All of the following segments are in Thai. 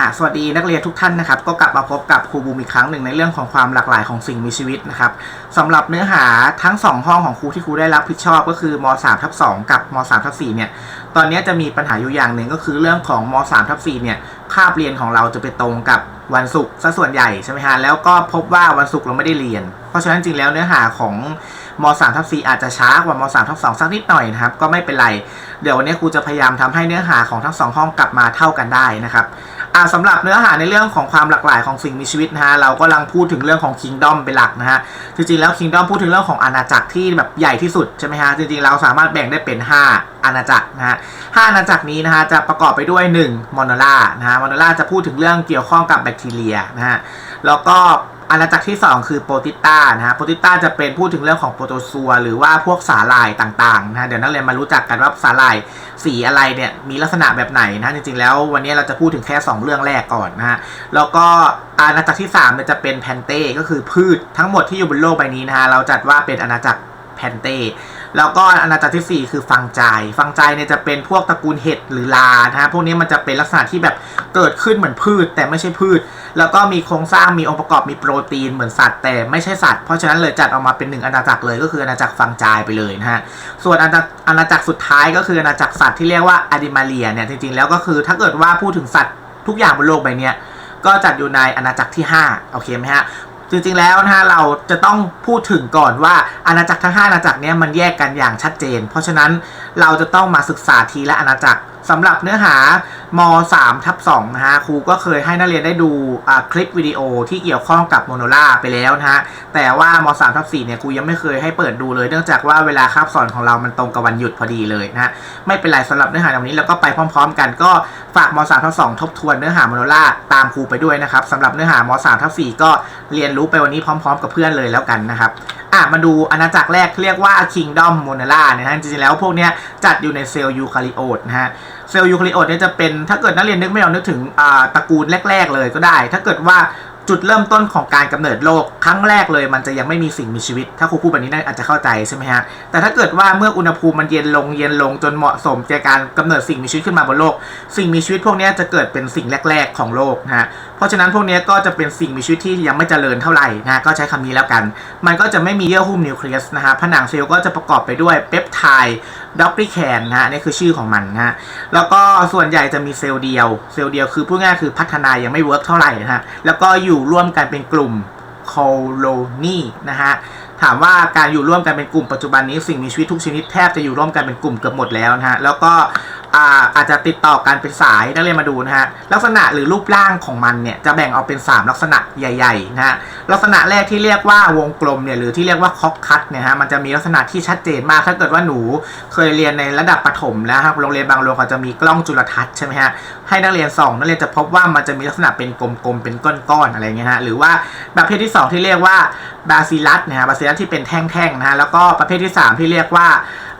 อะสวัสดีนักเรียนทุกท่านนะครับ ก็กลับมาพบกับครูบูมอีกครั้งหนึ่งในเรื่องของความหลากหลายของสิ่งมีชีวิตนะครับสำหรับเนื้อหาทั้ง 2 ห้องของครูที่ครูได้รับผิดชอบก็คือม3ทับ2กับม3ทับ4เนี่ย ตอนนี้จะมีปัญหาอยู่อย่างหนึ่งก็คือเรื่องของม3ทับ4เนี่ยคาบเรียนของเราจะไปตรงกับวันศุกร์ซะส่วนใหญ่ใช่ไหมฮะแล้วก็พบว่าวันศุกร์เราไม่ได้เรียน เพราะฉะนั้นจริงแล้วเนื้อหาของม3ทับ4อาจจะช้ากว่าม3ทับ2สักนิดหน่อยนะครับก็ไม่เป็นไร เดี๋ยววันนี้ครูจะพยายามทำให้เนื้อหาของทั้งสองห้องกลับมาเท่ากันได้นะครับ อ่าสำหรับเนื้อหาในเรื่องของความหลากหลายของสิ่งมีชีวิตนะฮะเรากำลังพูดถึงเรื่องของ Kingdom เป็นหลักนะฮะจริงๆแล้ว Kingdom พูดถึงเรื่องของอาณาจักรที่แบบใหญ่ที่สุดใช่ไหมฮะจริงๆเราสามารถแบ่งได้เป็น 5 อาณาจักรนะฮะห้าอาณาจักรนี้นะฮะจะประกอบไปด้วย 1 มอนอล่านะฮะมอนอล่าจะพูดถึงเรื่องเกี่ยวข้องกับแบคทีเรียนะฮะแล้วก็ อาณาจักรที่ 2 คือโปรติต้านะฮะโปรติต้าจะเป็นพูดถึงเรื่องของโปรโตซัวหรือว่าพวกสาหร่ายต่างๆนะะเดี๋ยวนักเรียนมารู้จักกันว่าสาหร่ายสีอะไรเนี่ยมีลักษณะแบบไหนนะจริงๆแล้ววันนี้เราจะพูดถึงแค่ 2 เรื่องแรกก่อนนะฮะแล้วก็อาณาจักรที่3เนี่ยจะเป็นแพนเต้ก็คือพืชทั้งหมดที่อยู่บนโลกใบนี้นะฮะเราจัดว่าเป็นอาณาจักร แพนเต้แล้วก็อาณาจักรที่ 4 คือฟังใจ ฟังใจเนี่ยจะเป็นพวกตระกูลเห็ดหรือลานะฮะพวกนี้มันจะเป็นลักษณะที่แบบเกิดขึ้นเหมือนพืช แต่ไม่ใช่พืช แล้วก็มีโครงสร้างมีองค์ประกอบมีโปรตีนเหมือนสัตว์ แต่ไม่ใช่สัตว์เพราะฉะนั้นเลยจัดออกมาเป็นหนึ่งอาณาจักรเลยก็คืออาณาจักรฟังใจไปเลยนะฮะส่วนอาณาอาณาจักรสุดท้ายก็คืออาณาจักรสัตว์ที่เรียกว่าอะดิมาเลียเนี่ยจริงๆแล้วก็คือถ้าเกิดว่าพูดถึงสัตว์ทุกอย่างบนโลกใบนี้ก็จัดอยู่ในอาณาจักรที่ 5 โอเคไหมฮะ จริงๆแล้วนะฮะเราจะต้องพูดถึงก่อนว่าอาณาจักรทั้ง5อาณาจักรเนี้ยมันแยกกันอย่างชัดเจน เพราะฉะนั้นเราจะต้องมาศึกษาทีละอาณาจักร สำหรับเนื้อหาม3ทับ2นะฮะครูก็เคยให้นักเรียนได้ดูคลิปวิดีโอที่เกี่ยวข้องกับโมโนล่าไปแล้วนะฮะแต่ว่าม3ทับ4เนี่ยครูยังไม่เคยให้เปิดดูเลยเนื่องจากว่าเวลาคาบสอนของเรามันตรงกับวันหยุดพอดีเลยนะฮะไม่เป็นไรสำหรับเนื้อหาตรงนี้แล้วก็ไปพร้อม ๆ กันก็ฝากม3ทับ2ทบทวนเนื้อหาโมโนล่าตามครูไปด้วยนะครับสำหรับเนื้อหาม3ทับ4ก็เรียนรู้ไปวันนี้พร้อม ๆ กับเพื่อนเลยแล้วกันนะครับ่ะมาดูอาณาจักรแรกเรียกว่า Kingdom m o n a l a นะฮะจริงๆแล้วพวกเนี้ยจัดอยู่ในเซลล์ยูคาริโอตนะฮะเซลล์ยูคาริโอตเนี่ยจะเป็นถ้าเกิดนักเรียนนึกไม่ออกนึกถึงตระกูลแรก ๆ เลยก็ได้ ถ้าเกิดว่าจุดเริ่มต้นของการกำเนิดโลกครั้งแรกเลย มันจะยังไม่มีสิ่งมีชีวิต ถ้าครูพูดแบบนี้น่าอาจจะเข้าใจใช่ไหมฮะแต่ถ้าเกิดว่าเมื่ออุณหภูมิมันเย็นลงเย็นลงจนเหมาะสมแก่การกำเนิดสิ่งมีชีวิตขึ้นมาบนโลก สิ่งมีชีวิตพวกนี้จะเกิดเป็นสิ่งแรก ๆ ของโลกนะฮะเพราะฉะนั้นพวกนี้ก็จะเป็นสิ่งมีชีวิตที่ยังไม่เจริญเท่าไหร่นะก็ใช้คำนี้แล้วกัน มันก็จะไม่มีเยื่อหุ้มนิวเคลียสนะฮะผนังเซลล์ก็จะประกอบไปด้วยเปปไทด์ ด็อกริแคนนะฮะนี่คือชื่อของมันนะฮะแล้วก็ส่วนใหญ่จะมีเซลล์เดียว เซลล์เดียวคือพูดง่ายคือพัฒนายังไม่เวิร์กเท่าไหร่นะฮะแล้วก็อยู่ร่วมกันเป็นกลุ่มโคโลนีนะฮะถามว่าการอยู่ร่วมกันเป็นกลุ่มปัจจุบันนี้สิ่งมีชีวิตทุกชนิดแทบจะอยู่ร่วมกันเป็นกลุ่มเกือบหมดแล้วนะฮะแล้วก็อาจจะติดต่อกันเป็นสายนักเรียนมาดูนะฮะลักษณะหรือรูปร่างของมันเนี่ยจะแบ่งออกเป็น 3 ลักษณะใหญ่ๆนะฮะลักษณะแรกที่เรียกว่าวงกลมเนี่ยหรือที่เรียกว่าคอกคัตเนี่ยฮะมันจะมีลักษณะที่ชัดเจนมากถ้าเกิดว่าหนูเคยเรียนในระดับประถมแล้วครับโรงเรียนบางโรงเขาจะมีกล้องจุลทรรศน์ใช่ไหมฮะให้นักเรียนส่องนักเรียนจะพบว่ามันจะมีลักษณะเป็นกลมๆเป็นก้อนๆอะไรเงี้ยฮะหรือว่าประเภทที่ 2 ที่เรียกว่าบาซิลัสนะฮะบาซิลัสที่เป็นแท่งๆนะฮะแล้วก็ประเภทที่ 3 ที่เรียกว่า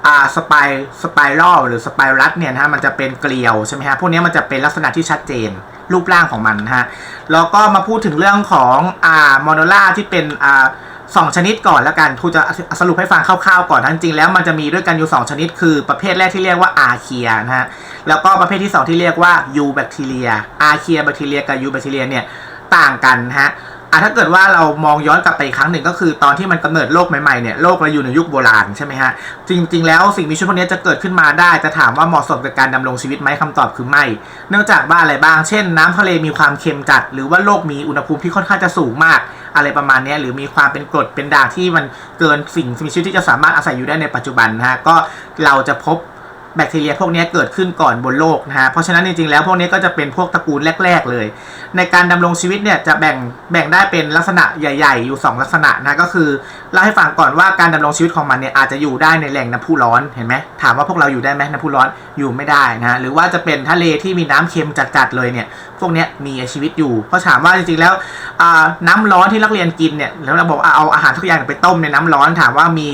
อ่าสไปสไปรัลหรือสไปรัสเนี่ยนะฮะมันจะเป็นเกลียวใช่ไหมฮะพวกนี้มันจะเป็นลักษณะที่ชัดเจนรูปร่างของมันนะฮะแล้วก็มาพูดถึงเรื่องของอ่ามอนโนล่าที่เป็นอ่าสองชนิดก่อนแล้วกันครูจะสรุปให้ฟังคร่าวๆก่อนทั้งจริงแล้วมันจะมีด้วยกันอยู่ 2 ชนิด คือประเภทแรกที่เรียกว่าอาเคียนะฮะแล้วก็ประเภทที่ 2 ที่เรียกว่ายูแบคทีเรียอาเคียแบคทีเรียกับยูแบคทีเรียเนี่ยต่างกันฮะ อะถ้าเกิดว่าเรามองย้อนกลับไปอีกครั้งหนึ่งก็คือตอนที่มันกำเนิดโลกใหม่ๆเนี่ยโลกเราอยู่ในยุคโบราณใช่ไหมฮะจริง ๆ แล้วสิ่งมีชีวิตพวกนี้จะเกิดขึ้นมาได้จะถามว่าเหมาะสมกับการดำรงชีวิตไหมคำตอบคือไม่ เนื่องจากว่าอะไรบ้างเช่น น้ำทะเลมีความเค็มจัด หรือว่าโลกมีอุณหภูมิที่ค่อนข้างจะสูงมากอะไรประมาณนี้หรือมีความเป็นกรดเป็นด่างที่มันเกินสิ่งมีชีวิตที่จะสามารถอาศัยอยู่ได้ในปัจจุบันนะฮะก็เราจะพบ แบคทีเรียพวกนี้เกิดขึ้นก่อนบนโลกนะฮะเพราะฉะนั้นจริงๆแล้วพวกนี้ก็จะเป็นพวกตระกูลแรก ๆ เลย ในการดำรงชีวิตเนี่ยจะแบ่งแบ่งได้เป็นลักษณะใหญ่ ๆ อยู่ 2 ลักษณะนะก็คือเล่าให้ฟังก่อนว่าการดำรงชีวิตของมันเนี่ยอาจจะอยู่ได้ในแหล่งน้ำพุร้อนเห็นไหมถามว่าพวกเราอยู่ได้ไหมน้ำพุร้อนอยู่ไม่ได้นะหรือว่าจะเป็นทะเลที่มีน้ำเค็มจัดๆเลยเนี่ยพวกนี้มีชีวิตอยู่ เพราะถามว่าจริงๆแล้วน้ำร้อนที่นักเรียนกินเนี่ยแล้วเราบอกเอาอาหารทุกอย่างไปต้มในน้ำร้อนถามว่ามี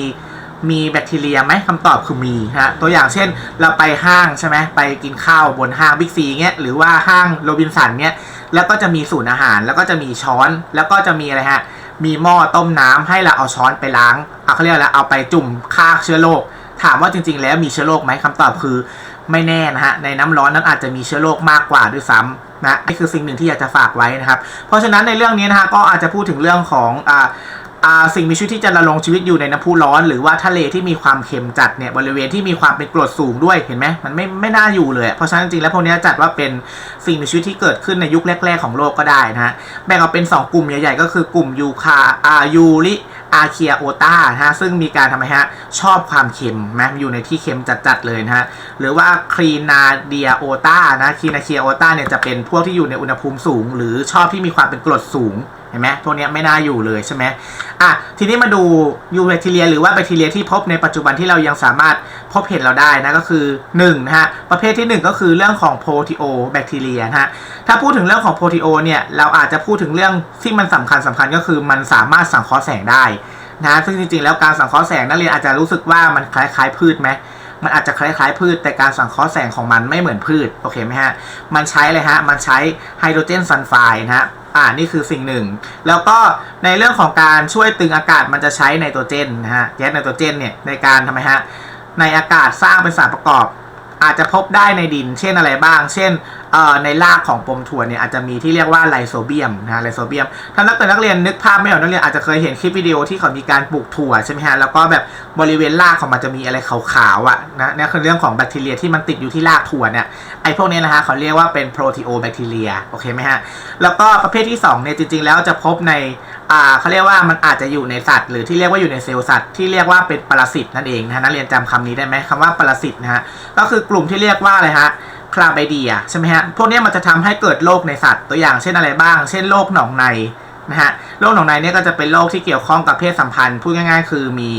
มีแบคทีเรียไหมคำตอบคือมีฮะตัวอย่างเช่นเราไปห้างใช่ไหมไปกินข้าวบนห้างบิ๊กซีเงี้ยหรือว่าห้างโรบินสันเงี้ยแล้วก็จะมีสูตรอาหาร แล้วก็จะมีช้อนแล้วก็จะมีอะไรฮะมีหม้อต้มน้ำให้เราเอาช้อนไปล้างเอาเขาเรียกอะไรเอาไปจุ่มฆ่าเชื้อโรคถามว่าจริง ๆ แล้วมีเชื้อโรคไหมคำตอบคือไม่แน่นะฮะในน้ำร้อนนั้นอาจจะมีเชื้อโรคมากกว่าด้วยซ้ำนะนี่คือสิ่งหนึ่งที่อยากจะฝากไว้นะครับ เพราะฉะนั้นในเรื่องนี้นะฮะก็อาจจะพูดถึงเรื่องของอ่า สิ่งมีชีวิตที่จะดำรงชีวิตอยู่ในน้ำพุร้อน หรือว่าทะเลที่มีความเค็มจัดเนี่ยบริเวณที่มีความเป็นกรดสูงด้วยเห็นไหมมันไม่ไม่น่าอยู่เลยเพราะฉะนั้นจริงๆแล้วพวกนี้จัดว่าเป็นสิ่งมีชีวิตที่เกิดขึ้นในยุคแรก ๆของโลกก็ได้นะฮะแบ่งออกเป็น 2 กลุ่มใหญ่ ๆ ก็คือกลุ่มยูคาอายูริอาเคียโอตาฮะซึ่งมีการทำไมฮะชอบความเค็มนะอยู่ในที่เค็มจัดๆเลยนะฮะหรือว่าครีนาเดียโอตานะครีนาเคียโอตาเนี่ยจะเป็นพวกที่อยู่ในอุณหภูมิสูง หรือชอบที่มีความเป็นกรดสูง เห็นไหมพวกเนี้ยไม่น่าอยู่เลยใช่ไหมอะทีนี้มาดูยูแบคทีเรีย หรือว่าแบคทีเรียที่พบในปัจจุบันที่เรายังสามารถพบเห็นเราได้นะก็คือ1นะฮะประเภทที่ 1 ก็คือเรื่องของโปรตีโอแบคทีเรียนะฮะถ้าพูดถึงเรื่องของโปรตีโอเนี่ยเราอาจจะพูดถึงเรื่องที่มันสำคัญสำคัญก็คือมันสามารถสังเคราะห์แสงได้นะซึ่งจริงๆแล้วการสังเคราะห์แสงนักเรียนอาจจะรู้สึกว่ามันคล้ายๆพืชไหมมันอาจจะคล้ายๆพืช แต่การสังเคราะห์แสงของมันไม่เหมือนพืชโอเคไหมฮะมันใช้เลยฮะมันใช้ไฮโดรเจนซัลไฟด์นะฮะ อ่านี่คือสิ่งหนึ่ง แล้วก็ในเรื่องของการช่วยตึงอากาศมันจะใช้ไนโตรเจนนะฮะแก๊สไนโตรเจนเนี่ยในการทำไมฮะในอากาศสร้างเป็นสารประกอบ อาจจะพบได้ในดิน เช่นอะไรบ้าง เช่น ในรากของปมถั่วเนี่ยอาจจะมีที่เรียกว่าไลโซเบียมนะฮะไลโซเบียม ถ้านักเรียนนักเรียนนึกภาพไม่ออกนักเรียนอาจจะเคยเห็นคลิปวิดีโอที่เขามีการปลูกถั่วใช่ไหมฮะแล้วก็แบบบริเวณรากของมันจะมีอะไรขาวๆอะนะนี่คือเรื่องของแบคทีเรียที่มันติดอยู่ที่รากถั่วเนี่ยไอ้พวกนี้นะฮะเขาเรียกว่าเป็นโปรตีโอแบคทีเรียโอเคไหมฮะแล้วก็ประเภทที่2เนี่ยจริง ๆ แล้วจะพบในอ่าเขาเรียกว่ามันอาจจะอยู่ในสัตว์ หรือที่เรียกว่าอยู่ในเซลล์สัตว์ที่เรียกว่าเป็นปรสิตนั่นเองนะนักเรียนจำคำนี้ได้ไหมคำว่าปรสิตนะฮะก็คือกลุ่มที่เรียกว่าอะไรฮะ คลาไบเดียใช่ไหมฮะ พวกนี้มันจะทำให้เกิดโรคในสัตว์ตัวอย่างเช่นอะไรบ้าง เช่นโรคหนองในนะฮะ โรคหนองในเนี่ยก็จะเป็นโรคที่เกี่ยวข้องกับเพศสัมพันธ์ พูดง่ายๆ คือมี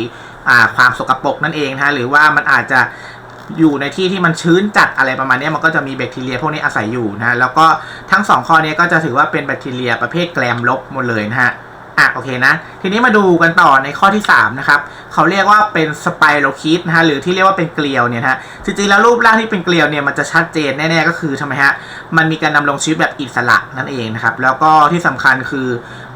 อ่าความสกปรกนั่นเองนะฮะ หรือว่ามันอาจจะอยู่ในที่ที่มันชื้นจัดอะไรประมาณนี้มันก็จะมีแบคทีเรียพวกนี้อาศัยอยู่นะะแล้วก็ทั้งสองข้อนี้ก็จะถือว่าเป็นแบคทีเรียประเภทแกลมลบหมดเลยนะฮะ อะโอเคนะ ทีนี้มาดูกันต่อในข้อที่ 3 นะครับ เขาเรียกว่าเป็นสไปโรคิดนะฮะหรือที่เรียกว่าเป็นเกลียวเนี่ยนะฮะจริงๆแล้วรูปร่างที่เป็นเกลียวเนี่ยมันจะชัดเจนแน่ๆก็คือทำไมฮะมันมีการดำรงชีวิตแบบอิสระนั่นเองนะครับแล้วก็ที่สำคัญคือ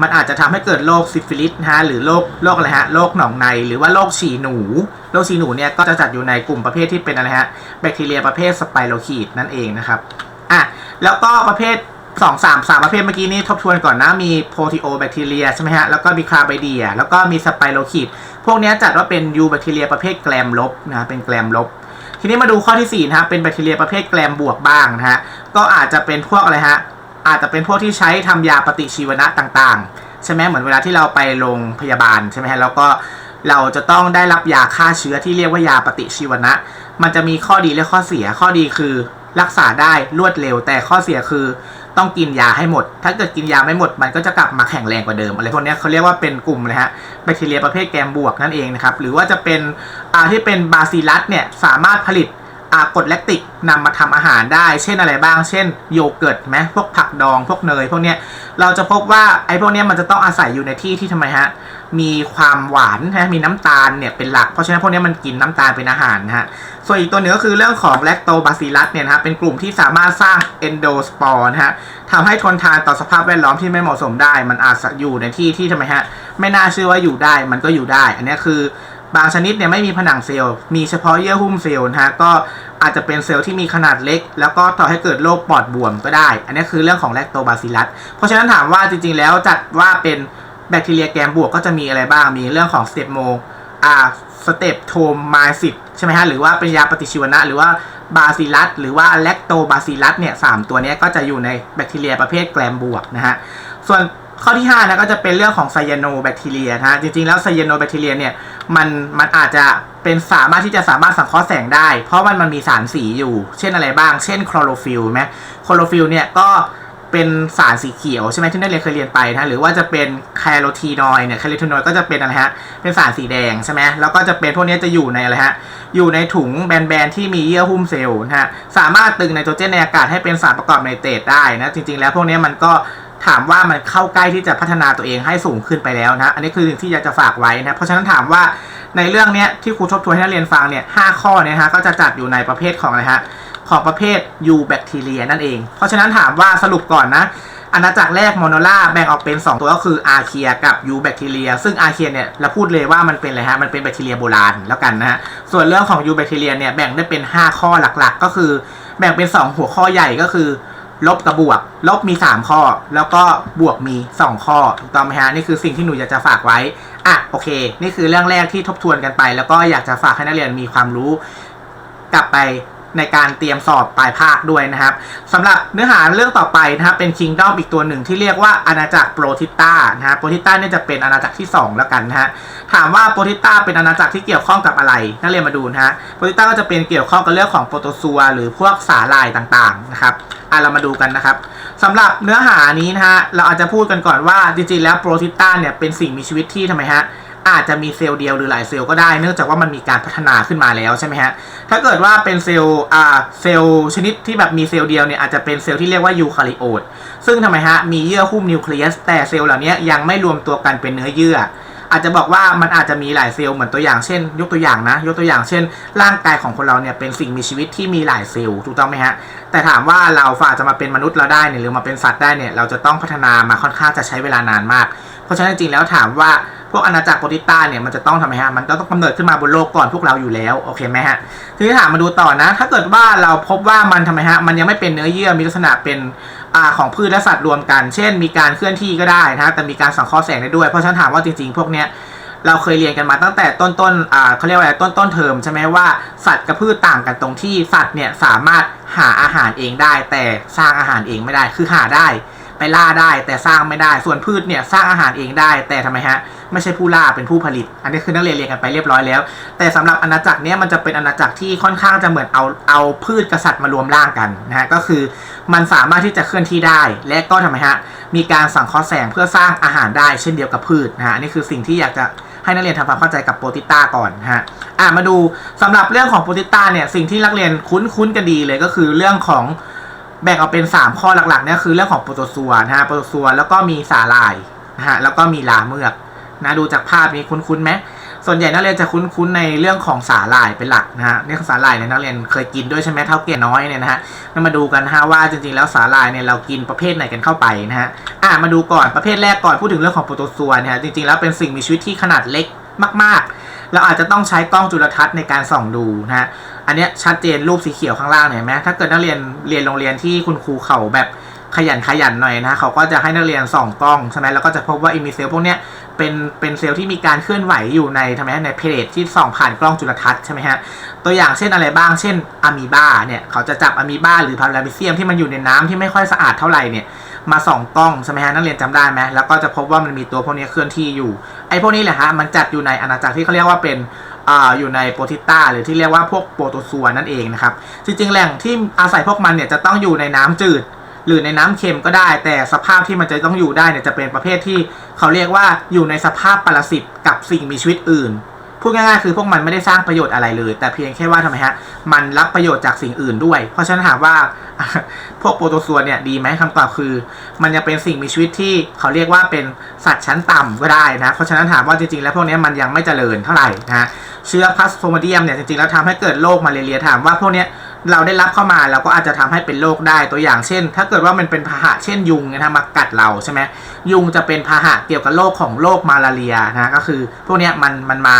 มันอาจจะทำให้เกิดโรคซิฟิลิสนะฮะหรือโรคโรคอะไรฮะโรคหนองในหรือว่าโรคฉี่หนูโรคฉี่หนูเนี่ยก็จะจัดอยู่ในกลุ่มประเภทที่เป็นอะไรฮะแบคทีเรียประเภทสไปโรคิดนั่นเองนะครับอะแล้วก็ประเภท สองสามสามประเภทเมื่อกี้นี้ทบทวนก่อนนะมีโปรตีโอแบคทีเรียใช่ไหมฮะแล้วก็มีคลาไบเดีย แล้วก็มีสไปโรคิดพวกนี้จัดว่าเป็นยูแบคทีเรียประเภทแกลมลบนะเป็นแกลมลบ ทีนี้มาดูข้อที่4นะฮะเป็นแบคทีเรียประเภทแกลมบวกบ้างนะฮะก็อาจจะเป็นพวกอะไรฮะอาจจะเป็นพวกที่ใช้ทำยาปฏิชีวนะต่างๆ ใช่ไหมเหมือนเวลาที่เราไปโรงพยาบาลใช่ไหมฮะแล้วก็เราจะต้องได้รับยาฆ่าเชื้อที่เรียกว่ายาปฏิชีวนะ มันจะมีข้อดีและข้อเสียข้อดีคือรักษาได้รวดเร็ว แต่ข้อเสียคือ ต้องกินยาให้หมด ถ้าเกิดกินยาไม่หมด มันก็จะกลับมาแข็งแรงกว่าเดิมอะไรพวกนี้เขาเรียกว่าเป็นกลุ่มเลยฮะแบคทีเรียประเภทแกมบวกนั่นเองนะครับหรือว่าจะเป็นอ่าที่เป็นบาซิลัสเนี่ยสามารถผลิต กรดแลคติกนำมาทำอาหารได้ เช่นอะไรบ้าง เช่นโยเกิร์ตไหมพวกผักดอง พวกเนย พวกเนี้ย เราจะพบว่าไอ้พวกเนี้ยมันจะต้องอาศัยอยู่ในที่ที่ทำไมฮะ มีความหวานนะมีน้ำตาลเนี่ยเป็นหลัก เพราะฉะนั้นพวกเนี้ยมันกินน้ำตาลเป็นอาหารนะฮะ ส่วนอีกตัวหนึ่งก็คือเรื่องของแลคโตบาซิลัสเนี่ยนะฮะ เป็นกลุ่มที่สามารถสร้างเอนโดสปอร์นะฮะทำให้ทนทานต่อสภาพแวดล้อมที่ไม่เหมาะสมได้ มันอาจจะอยู่ในที่ที่ทำไมฮะ ไม่น่าเชื่อว่าอยู่ได้ มันก็อยู่ได้ อันนี้คือ บางชนิดเนี่ยไม่มีผนังเซลล์ มีเฉพาะเยื่อหุ้มเซลล์นะฮะ ก็อาจจะเป็นเซลล์ที่มีขนาดเล็ก แล้วก็ต่อให้เกิดโรคปอดบวมก็ได้ อันนี้คือเรื่องของแลคโตบาซิลัส เพราะฉะนั้นถามว่าจริงๆ แล้วจัดว่าเป็นแบคทีเรียแกมบวกก็จะมีอะไรบ้าง มีเรื่องของสเตปโมอ่าสเตปโทมายซิตใช่ไหมฮะ หรือว่าเป็นยาปฏิชีวนะ หรือว่าบาซิลัส หรือว่าแลคโตบาซิลัสเนี่ยสามตัวนี้ก็จะอยู่ในแบคทีเรียประเภทแกมบวกนะฮะ ส่วนข้อที่5นะก็จะเป็นเรื่องของไซยาโนแบคทีเรียนะฮะ จริงๆ แล้วไซยาโนแบคทีเรียเนี่ย มันมันอาจจะเป็นสามารถที่จะสามารถสังเคราะห์แสงได้ เพราะมันมันมีสารสีอยู่ เช่นอะไรบ้าง เช่นคลอโรฟิลไหมคลอโรฟิลเนี่ยก็เป็นสารสีเขียวใช่ไหมที่นักเรียนเคยเรียนไปนะหรือว่าจะเป็นแคโรทีนอยเนี่ยแคโรทีนอยก็จะเป็นอะไรฮะเป็นสารสีแดงใช่ไหมแล้วก็จะเป็นพวกนี้จะอยู่ในอะไรฮะอยู่ในถุงแบนๆที่มีเยื่อหุ้มเซลล์นะฮะสามารถตึงไนโตรเจนในอากาศให้เป็นสารประกอบไนเตรตได้นะจริงๆแล้วพวกนี้มันก็ ถามว่ามันเข้าใกล้ที่จะพัฒนาตัวเองให้สูงขึ้นไปแล้วนะ อันนี้คือสิ่งที่อยากจะฝากไว้นะ เพราะฉะนั้นถามว่าในเรื่องเนี้ยที่ครูทบทวนให้นักเรียนฟังเนี่ยห้าข้อเนี่ยนะฮะก็จะจัดอยู่ในประเภทของอะไรฮะของประเภทยูแบคทีเรียนั่นเอง เพราะฉะนั้นถามว่าสรุปก่อนนะอาณาจักรแรกโมโนล่าแบ่งออกเป็น 2 ตัวก็คืออาเคียกับยูแบคทีเรีย ซึ่งอาเคียเนี่ยเราพูดเลยว่ามันเป็นอะไรฮะมันเป็นแบคทีเรียโบราณแล้วกันนะฮะส่วนเรื่องของยูแบคทีเรียเนี่ยแบ่งได้เป็น 5 ข้อหลักๆ ก็คือ แบ่งเป็น 2 หัวข้อใหญ่ก็คือ ลบกับบวก ลบมี 3 ข้อ แล้วก็บวกมี 2 ข้อถูกต้องไหมฮะนี่คือสิ่งที่หนูอยากจะฝากไว้อะโอเค นี่คือเรื่องแรกที่ทบทวนกันไป แล้วก็อยากจะฝากให้นักเรียนมีความรู้กลับไป ในการเตรียมสอบปลายภาคด้วยนะครับสำหรับเนื้อหาเรื่องต่อไปนะครับเป็นคิงดอมอีกตัวหนึ่งที่เรียกว่าอาณาจักรโปรติต้านะฮะโปรติต้าเนี่ยจะเป็นอาณาจักรที่ 2 แล้วกันนะฮะถามว่าโปรติต้าเป็นอาณาจักรที่เกี่ยวข้องกับอะไร นักเรียนมาดูนะฮะโปรติต้าก็จะเป็นเกี่ยวข้องกับเรื่องของโปรโตซัวหรือพวกสาหร่ายต่างๆนะครับอะเรามาดูกันนะครับสำหรับเนื้อหานี้นะฮะเราอาจจะพูดกันก่อนว่าจริงๆแล้วโปรติต้าเนี่ยเป็นสิ่งมีชีวิตที่ทำไมฮะ อาจจะมีเซลล์เดียวหรือหลายเซลล์ก็ได้ เนื่องจากว่ามันมีการพัฒนาขึ้นมาแล้วใช่ไหมฮะ ถ้าเกิดว่าเป็นเซลล์อ่าเซลล์ชนิดที่แบบมีเซลล์เดียวเนี่ยอาจจะเป็นเซลล์ที่เรียกว่ายูคาริโอต ซึ่งทำไมฮะ มีเยื่อหุ้มนิวเคลียส แต่เซลล์เหล่านี้ยังไม่รวมตัวกันเป็นเนื้อเยื่อ อาจจะบอกว่ามันอาจจะมีหลายเซลล์เหมือนตัวอย่างเช่น ยกตัวอย่างนะ ยกตัวอย่างเช่น ร่างกายของคนเราเนี่ยเป็นสิ่งมีชีวิตที่มีหลายเซลล์ถูกต้องไหมฮะ แต่ถามว่าเราฝ่าจะมาเป็นมนุษย์เราได้เนี่ยหรือมาเป็นสัตว์ได้เนี่ยเราจะต้องพัฒนามาค่อนข้างจะใช้เวลานานมาก เพราะฉะนั้นจริงๆแล้วถามว่า พวกอาณาจักรโปรติต้าเนี่ยมันจะต้องทำไมฮะมันต้องกำเนิดขึ้นมาบนโลกก่อนพวกเราอยู่แล้วโอเคไหมฮะทีนี้ถามมาดูต่อนะ ถ้าเกิดว่าเราพบว่ามันทำไมฮะมันยังไม่เป็นเนื้อเยื่อมีลักษณะเป็นอของพืชและสัตว์รวมกัน เช่น มีการเคลื่อนที่ก็ได้นะแต่มีการสังเคราะห์แสงได้ด้วย เพราะฉะนั้นถามว่าจริงๆ พวกเนี้ยเราเคยเรียนกันมาตั้งแต่ต้นต้นๆอ่าเขาเรียกว่าอะไรต้นต้นเทอมใช่ไหมว่าสัตว์กับพืชต่างกันตรงที่สัตว์เนี่ยสามารถหาอาหารเองได้ แต่สร้างอาหารเองไม่ได้คือหาได้ ไปล่าได้แต่สร้างไม่ได้ ส่วนพืชเนี่ยสร้างอาหารเองได้ แต่ทำไมฮะไม่ใช่ผู้ล่าเป็นผู้ผลิต อันนี้คือนักเรียนเรียนกันไปเรียบร้อยแล้ว แต่สำหรับอาณาจักรเนี้ยมันจะเป็นอาณาจักรที่ค่อนข้างจะเหมือนเอาเอาพืชกษัตริย์มารวมร่างกันนะฮะก็คือมันสามารถที่จะเคลื่อนที่ได้ และก็ทำไมฮะมีการสังเคราะห์แสงเพื่อสร้างอาหารได้เช่นเดียวกับพืชนะฮะอันนี่คือสิ่งที่อยากจะให้นักเรียนทำความเข้าใจกับโปรติต้าก่อนฮะอะมาดูสำหรับเรื่องของโปรติต้าเนี่ยสิ่งที่นักเรียนคุ้นคุ้นกันดีเลยก็คือเรื่องของ แบ่งออกเป็น 3 ข้อหลักๆเนี่ยคือเรื่องของโปรโตซัวนะฮะโปรโตซัวแล้วก็มีสาหร่ายนะฮะแล้วก็มีลาเมือกนะดูจากภาพนี้คุ้นๆไหมส่วนใหญ่นักเรียนจะคุ้นๆในเรื่องของสาหร่ายเป็นหลักนะฮะเนี่ยสาหร่ายเนี่ยนักเรียนเคยกินด้วยใช่ไหมเท่าเกียน้อยเนี่ยนะฮะมาดูกันฮะว่าจริงๆแล้วสาหร่ายเนี่ยเรากินประเภทไหนกันเข้าไปนะฮะอะมาดูก่อนประเภทแรกก่อนพูดถึงเรื่องของโปรโตซัวเนี่ยฮะจริงๆแล้วเป็นสิ่งมีชีวิตที่ขนาดเล็กมาก ๆ เราอาจจะต้องใช้กล้องจุลทรรศน์ในการส่องดูนะฮะ อันเนี้ยชัดเจนรูปสีเขียวข้างล่างเนี่ยเห็นไหมถ้าเกิดนักเรียนเรียนโรงเรียนที่คุณครูเขาแบบขยันขยันหน่อยนะเขาก็จะให้นักเรียนส่องกล้องใช่ไหมแล้วก็จะพบว่าอิมิเซลพวกเนี้ยเป็นเป็นเซลล์ที่มีการเคลื่อนไหวอยู่ในทำไมในเพลทที่ส่องผ่านกล้องจุลทรรศน์ใช่ไหมฮะตัวอย่างเช่นอะไรบ้างเช่นอะมีบาเนี่ยเขาจะจับอะมีบาหรือพารามิเซียมที่มันอยู่ในน้ำที่ไม่ค่อยสะอาดเท่าไหร่เนี่ยมาส่องกล้องใช่ไหมฮะนักเรียนจำได้ไหมแล้วก็จะพบว่ามันมีตัวพวกนี้เคลื่อนที่อยู่ไอ้พวกนี้แหละฮะมันจัดอยู่ในอาณาจักรที่เขาเรียกว่าเป็น อยู่ในโปรติต้าหรือที่เรียกว่าพวกโปรโตซัวนั่นเองนะครับ จริงๆแหล่งที่อาศัยพวกมันเนี่ยจะต้องอยู่ในน้ำจืด หรือในน้ำเค็มก็ได้ แต่สภาพที่มันจะต้องอยู่ได้เนี่ยจะเป็นประเภทที่เขาเรียกว่าอยู่ในสภาพปรสิตกับสิ่งมีชีวิตอื่น พูดง่ายๆคือพวกมันไม่ได้สร้างประโยชน์อะไรเลย แต่เพียงแค่ว่าทำไมฮะ มันรับประโยชน์จากสิ่งอื่นด้วย เพราะฉะนั้นถามว่าพวกโปรโตซัวเนี่ยดีไหมคำตอบคือ มันยังเป็นสิ่งมีชีวิตที่เขาเรียกว่าเป็นสัตว์ชั้นต่ำก็ได้นะ เพราะฉะนั้นถามว่าจริงๆ แล้วพวกนี้มันยังไม่เจริญเท่าไหร่นะเชื้อพลาสโมเดียมเนี่ยจริงๆแล้วทำให้เกิดโรคมาเรียถามว่าพวกนี้เราได้รับเข้ามาเราก็อาจจะทำให้เป็นโรคได้ตัวอย่างเช่น ถ้าเกิดว่ามันเป็นพาหะเช่นยุงนะมากัดเราใช่ไหมยุงจะเป็นพาหะเกี่ยวกับโรคของโรคมาลาเรียนะก็คือพวกนี้มันมันมา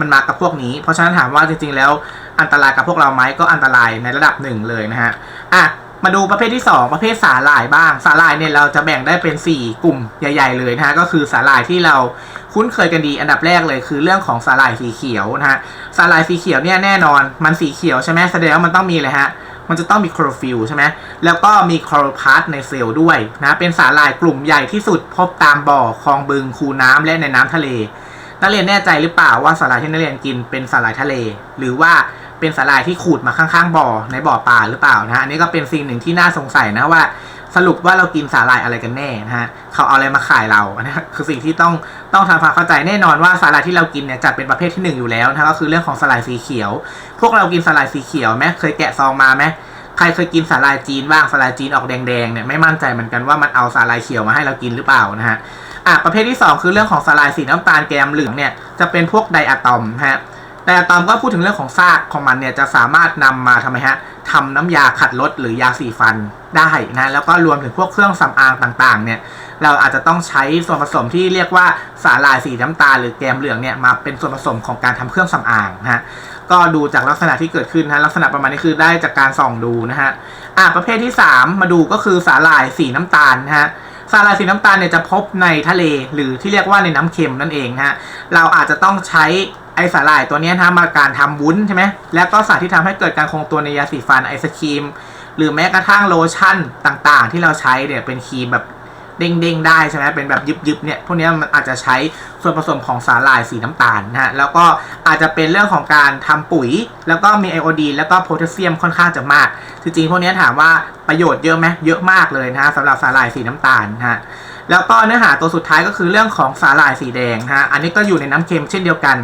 มันมากับพวกนี้ เพราะฉะนั้นถามว่าจริงๆแล้วอันตรายกับพวกเราไหมก็อันตรายในระดับหนึ่งเลยนะฮะอะมาดูประเภทที่ 2 ประเภทสาหร่ายบ้าง สาหร่ายเนี่ยเราจะแบ่งได้เป็น 4 กลุ่มใหญ่ ๆ เลยนะฮะก็คือสาหร่ายที่เราคุ้นเคยกันดีอันดับแรกเลยคือเรื่องของสาหร่ายสีเขียวนะฮะสาหร่ายสีเขียวเนี่ยแน่นอนมันสีเขียวใช่ไหมแสดงว่ามันต้องมีเลยฮะมันจะต้องมีโคลอโรฟิลใช่ไหมแล้วก็มีคลอโรพาสในเซลล์ด้วยนะเป็นสาหร่ายกลุ่มใหญ่ที่สุดพบตามบ่อคลองบึงคูน้ำและในน้ำทะเล นักเรียนแน่ใจหรือเปล่าว่าสาหร่ายที่นักเรียนกินเป็นสาหร่ายทะเล หรือว่าเป็นสาหร่ายที่ขูดมาข้างๆบ่อในบ่อปลาหรือเปล่านะฮะอันนี้ก็เป็นสิ่งหนึ่งที่น่าสงสัยนะว่าสรุปว่าเรากินสาหร่ายอะไรกันแน่นะฮะเขาเอาอะไรมาขายเราอันนี้คือสิ่งที่ต้องต้องทำความเข้าใจแน่นอนว่าสาหร่ายที่เรากินเนี่ยจัดเป็นประเภทที่หนึ่งอยู่แล้วนะก็คือเรื่องของสาหร่ายสีเขียว พวกเรากินสาหร่ายสีเขียวไหมเคยแกะซองมาไหมใครเคยกินสาหร่ายจีนบ้างสาหร่ายจีนออกแดงๆเนี่ยไม่มั่นใจเหมือนกันว่ามันเอาสาหร่ายเขียวมาให้เรากินหรือเปล่านะฮะ อะประเภทที่ 2 คือเรื่องของสลายสีน้ำตาลแกมเหลืองเนี่ยจะเป็นพวกไดอะตอมฮะแต่อะตอมก็พูดถึงเรื่องของซากของมันเนี่ยจะสามารถนำมาทำไมฮะทำน้ำยาขัดรถหรือยาสีฟันได้นะแล้วก็รวมถึงพวกเครื่องสำอางต่างๆเนี่ยเราอาจจะต้องใช้ส่วนผสมที่เรียกว่าสาหร่ายสีน้ำตาลหรือแกมเหลืองเนี่ยมาเป็นส่วนผสมของการทำเครื่องสำอางนะฮะก็ดูจากลักษณะที่เกิดขึ้นนะลักษณะประมาณนี้คือได้จากการส่องดูนะฮะอะประเภทที่ 3 มาดูก็คือสาหร่ายสีน้ำตาลนะฮะ สาหร่ายสีน้ำตาลเนี่ยจะพบในทะเลหรือที่เรียกว่าในน้ำเค็มนั่นเองนะฮะเราอาจจะต้องใช้ไอสาหร่ายตัวนี้นะมาการทำวุ้นใช่ไหมแล้วก็สารที่ทำให้เกิดการคงตัวในยาสีฟันไอศครีม หรือแม้กระทั่งโลชั่นต่างๆ ที่เราใช้เนี่ยเป็นครีมแบบ เด้งๆได้ใช่ไหมเป็นแบบยึบๆเนี่ยพวกนี้มันอาจจะใช้ส่วนผสมของสาหร่ายสีน้ำตาลนะฮะแล้วก็อาจจะเป็นเรื่องของการทำปุ๋ย แล้วก็มีไอโอดีนแล้วก็โพแทสเซียมค่อนข้างจะมาก จริงๆพวกนี้ถามว่าประโยชน์เยอะไหมเยอะมากเลยนะฮะสำหรับสาหร่ายสีน้ำตาลนะฮะแล้วก็เนื้อหาตัวสุดท้ายก็คือเรื่องของสาหร่ายสีแดงนะฮะ อันนี้ก็อยู่ในน้ำเค็มเช่นเดียวกัน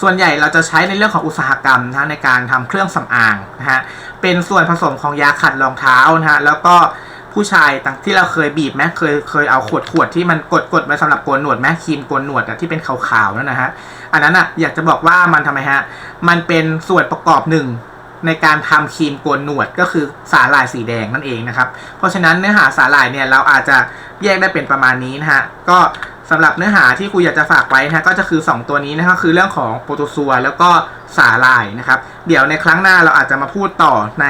ส่วนใหญ่เราจะใช้ในเรื่องของอุตสาหกรรมนะฮะในการทำเครื่องสำอางนะฮะ เป็นส่วนผสมของยาขัดรองเท้านะฮะ แล้วก็ ผู้ชายต่างที่เราเคยบีบไหมเคยเคยเอาขวดขวดที่มันกดกดไว้สำหรับโกนหนวดไหมครีมโกนหนวดอะที่เป็นขาวๆนั่นนะฮะอันนั้นอะอยากจะบอกว่ามันทำไมฮะมันเป็นส่วนประกอบหนึ่งในการทำครีมโกนหนวดก็คือสาหร่ายสีแดงนั่นเองนะครับ เพราะฉะนั้นเนื้อหาสาหร่ายเนี่ยเราอาจจะแยกได้เป็นประมาณนี้นะฮะก็สำหรับเนื้อหาที่ครูอยากจะฝากไว้นะฮะก็จะคือ 2 ตัวนี้นะครับคือเรื่องของโปรโตซัวแล้วก็สาหร่ายนะครับ เดี๋ยวในครั้งหน้าเราอาจจะมาพูดต่อใน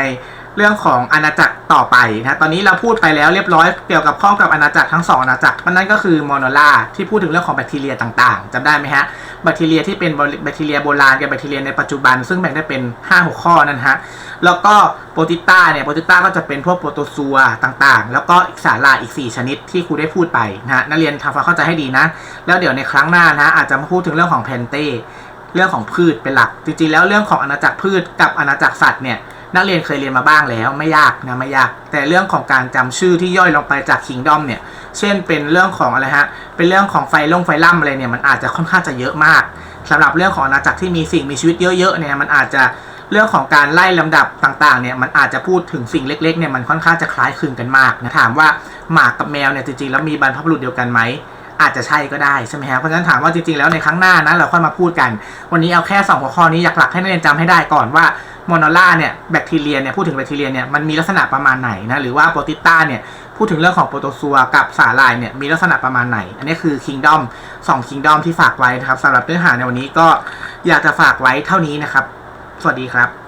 เรื่องของอาณาจักรต่อไปนะตอนนี้เราพูดไปแล้วเรียบร้อยเกี่ยวกับข้องกับอาณาจักรทั้งสองอาณาจักรนั่นก็คือโมโนล่าที่พูดถึงเรื่องของแบคทีเรียต่างๆจำได้ไหมฮะแบคทีเรียที่เป็นแบคทีเรียโบราณกับแบคทีเรียในปัจจุบัน ซึ่งแบ่งได้เป็น 5 6 ข้อนั่นฮะแล้วก็โปรติต้าเนี่ยโปรติต้าก็จะเป็นพวกโปรโตซัวต่างๆ แล้วก็สาหร่ายอีก 4 ชนิดที่ครูได้พูดไปนะฮะนักเรียนทำความเข้าใจให้ดีนะ แล้วเดี๋ยวในครั้งหน้านะอาจจะมาพูดถึงเรื่องของแพนเต้เรื่องของพืชเป็นหลัก จริงๆแล้วเรื่องของอาณาจักรพืชกับอาณาจักรสัตว์เนี่ย นักเรียนเคยเรียนมาบ้างแล้วไม่ยากนะไม่ยาก แต่เรื่องของการจำชื่อที่ย่อยลงไปจากคิงดอมเนี่ย เช่นเป็นเรื่องของอะไรฮะ เป็นเรื่องของไฟลงไฟล่ำอะไรเนี่ยมันอาจจะค่อนข้างจะเยอะมากสำหรับเรื่องของอาณาจักรที่มีสิ่งมีชีวิตเยอะๆเนี่ยมันอาจจะเรื่องของการไล่ลำดับต่างๆเนี่ยมันอาจจะพูดถึงสิ่งเล็กๆเนี่ยมันค่อนข้างจะคล้ายคลึงกันมากนะถามว่าหมากกับแมวเนี่ยจริงๆแล้วมีบรรพบุรุษเดียวกันไหม อาจจะใช่ก็ได้ใช่ไหมฮะเพราะฉะนั้นถามว่าจริงๆแล้วในครั้งหน้านะเราค่อยมาพูดกัน วันนี้เอาแค่ 2 หัวข้อนี้อยากหลักให้นักเรียนจำให้ได้ก่อนว่าโมโนล่าเนี่ยแบคทีเรียเนี่ยพูดถึงแบคทีเรียเนี่ยมันมีลักษณะประมาณไหนนะหรือว่าโปรติต้าเนี่ยพูดถึงเรื่องของโปรโตซัวกับสาหร่ายเนี่ยมีลักษณะประมาณไหน อันนี้คือคิงดอมสองคิงดอมที่ฝากไว้นะครับสำหรับเนื้อหาในวันนี้ก็อยากจะฝากไว้เท่านี้นะครับ สวัสดีครับ